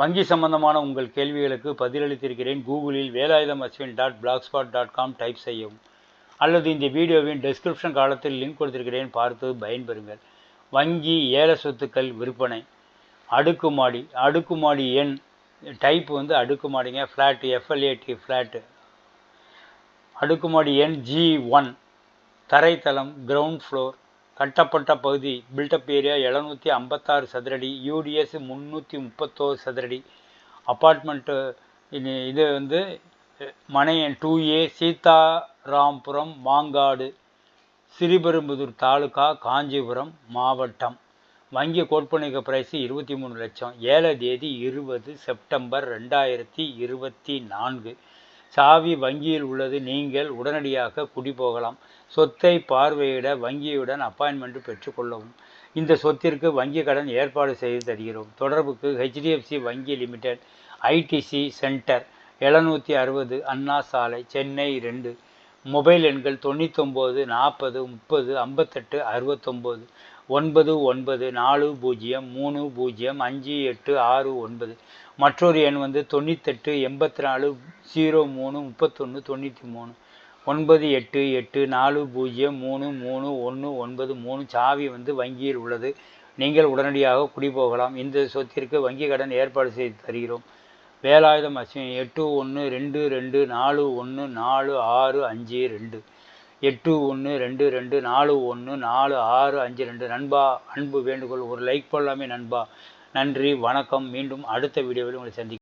வங்கி சம்பந்தமான உங்கள் கேள்விகளுக்கு பதிலளித்திருக்கிறேன். கூகுளில் Velayutham Ashwin dot blog spot dot com type செய்யவும். அல்லது இந்த வீடியோவின் டெஸ்கிரிப்ஷன் காலத்தில் லிங்க் கொடுத்திருக்கிறேன். பார்த்து பயன்பெறுங்கள். வங்கி ஏல சொத்துக்கள் விற்பனை. அடுக்குமாடி அடுக்குமாடி எண் டைப் வந்து அடுக்குமாடிங்க. Flat F L A T flat அடுக்குமாடி எண் ஜி ஒன் தரைத்தளம் கிரவுண்ட் ஃப்ளோர் கட்டப்பட்ட பகுதி பில்டப் ஏரியா எழுநூற்றி ஐம்பத்தாறு சதுரடி யூடிஎஸ் முந்நூற்றி முப்பத்தோரு சதுரடி. அப்பார்ட்மெண்ட்டு இது இது வந்து மனை டூ ஏ சீதாராம்புரம் மாங்காடு ஸ்ரீபெரும்புதூர் தாலுகா காஞ்சிபுரம் மாவட்டம். வங்கி கோட்பணிக பிரைஸ் இருபத்தி மூணு லட்சம். ஏழை தேதி இருபது செப்டம்பர் ரெண்டாயிரத்தி இருபத்தி நான்கு. சாவி வங்கியில் உள்ளது நீங்கள் உடனடியாக குடி போகலாம் சொத்தை பார்வையிட வங்கியுடன் அப்பாயின்மெண்ட் பெற்றுக்கொள்ளவும் இந்த சொத்திற்கு வங்கி கடன் ஏற்பாடு செய்து தருகிறோம். தொடர்புக்கு ஹெச்டிஎஃப்சி வங்கி லிமிடெட் ஐடிசி சென்டர் எழுநூற்றி அறுபது அண்ணா சாலை சென்னை ரெண்டு மொபைல் எண்கள் தொண்ணூத்தொம்பது நாற்பது முப்பது ஐம்பத்தெட்டு அறுபத்தொம்போது. ஒன்பது ஒன்பது நாலு பூஜ்ஜியம் மூணு பூஜ்ஜியம் அஞ்சு எட்டு ஆறு ஒன்பது. மற்றொரு எண் வந்து தொண்ணூத்தெட்டு எண்பத்தி நாலு ஜீரோ மூணு முப்பத்தொன்று தொண்ணூற்றி மூணு. ஒன்பது எட்டு எட்டு நாலு பூஜ்ஜியம் மூணு மூணு ஒன்று ஒன்பது மூணு சாவி வந்து வங்கியில் உள்ளது. நீங்கள் உடனடியாக குடிபோகலாம். இந்த சொத்திற்கு வங்கி கடன் ஏற்பாடு செய்து தருகிறோம். வேலாயுதம் அஸ்வினி எட்டு ஒன்று ரெண்டு ரெண்டு நாலு ஒன்று நாலு ஆறு அஞ்சு ரெண்டு. எட்டு ஒன்று ரெண்டு ரெண்டு நாலு ஒன்று நாலு ஆறு அஞ்சு ரெண்டு. நண்பா அன்பு வேண்டுகோள் ஒரு லைக் போடலாமே நண்பா. நன்றி வணக்கம். மீண்டும் அடுத்த வீடியோவில் உங்களை சந்திக்கிறேன்.